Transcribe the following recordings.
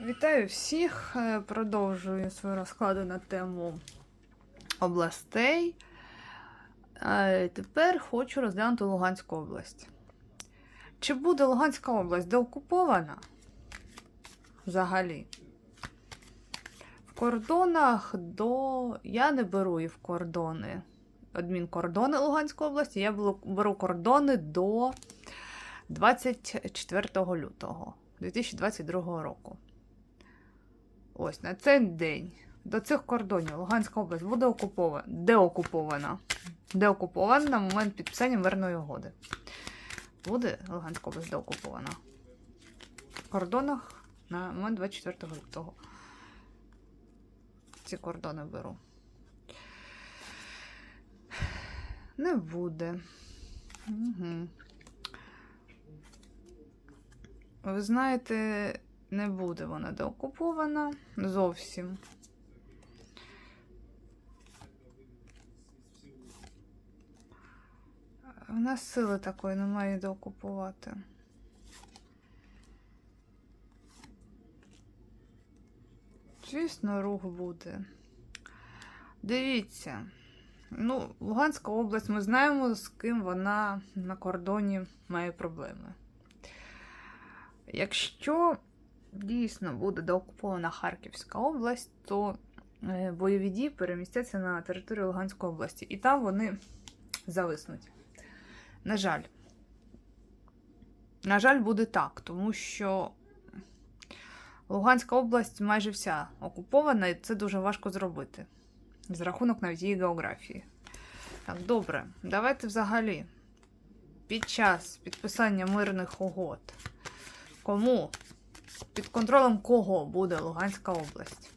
Вітаю всіх! Е, Продовжую свою розкладу на тему областей. Е, Тепер хочу розглянути Луганську область. Чи буде Луганська область деокупована? Взагалі? В кордонах до. Я не беру і в кордони. Адмінкордони Луганської області. Я беру кордони до 24 лютого 2022 року. Ось на цей день до цих кордонів Луганська область буде окупована. Деокупована. Деокупована на момент підписання мирної угоди. Буде Луганська область деокупована. В кордонах на момент 24 лютого. Ці кордони беру. Не буде. Угу. Ви знаєте, не буде вона деокупована зовсім. У нас сили такої немає деокупувати. Звісно, рух буде. Дивіться. Ну, Луганська область, ми знаємо, з ким вона на кордоні має проблеми. Якщо дійсно буде деокупована Харківська область, то е, бойові дії перемістяться на територію Луганської області, і там вони зависнуть. На жаль. На жаль, буде так, тому що Луганська область майже вся окупована, і це дуже важко зробити. За рахунок навіть її географії. Так, добре, давайте взагалі під час підписання мирних угод. Кому? Під контролем кого буде Луганська область?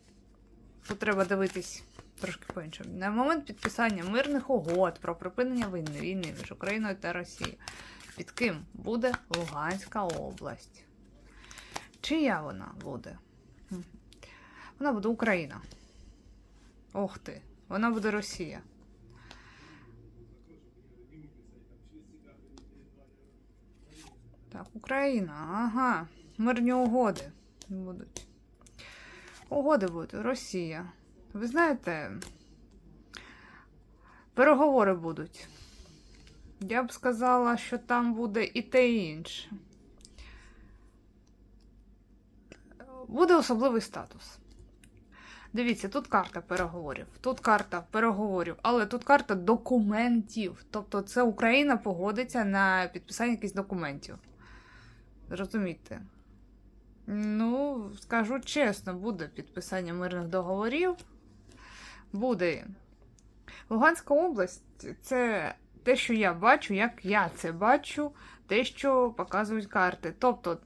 Тут треба дивитись трошки по-іншому. На момент підписання мирних угод про припинення війни, війни між Україною та Росією. Під ким буде Луганська область? Чия вона буде? Вона буде Україна. Ох ти, вона буде Росія. Так, Україна, ага. Мирні угоди будуть. Угоди будуть. Росія. Ви знаєте, переговори будуть. Я б сказала, що там буде і те, і інше. Буде особливий статус. Дивіться, тут карта переговорів, тут карта переговорів, але тут карта документів. Тобто це Україна погодиться на підписання якихось документів. Зрозумійте. Ну, скажу чесно, буде підписання мирних договорів. Буде. Луганська область це те, що я бачу, як я це бачу, те, що показують карти. Тобто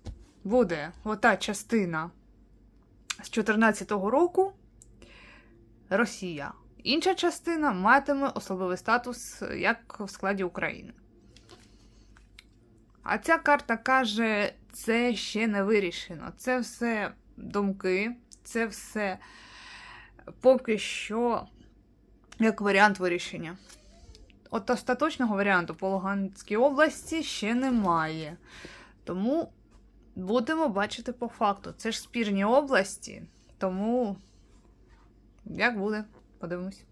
буде ота частина з 2014 року Росія. Інша частина матиме особливий статус як в складі України. А ця карта каже, це ще не вирішено. Це все думки, це все поки що як варіант вирішення. От остаточного варіанту по Луганській області ще немає. Тому будемо бачити по факту. Це ж спірні області, тому як буде, подивимось.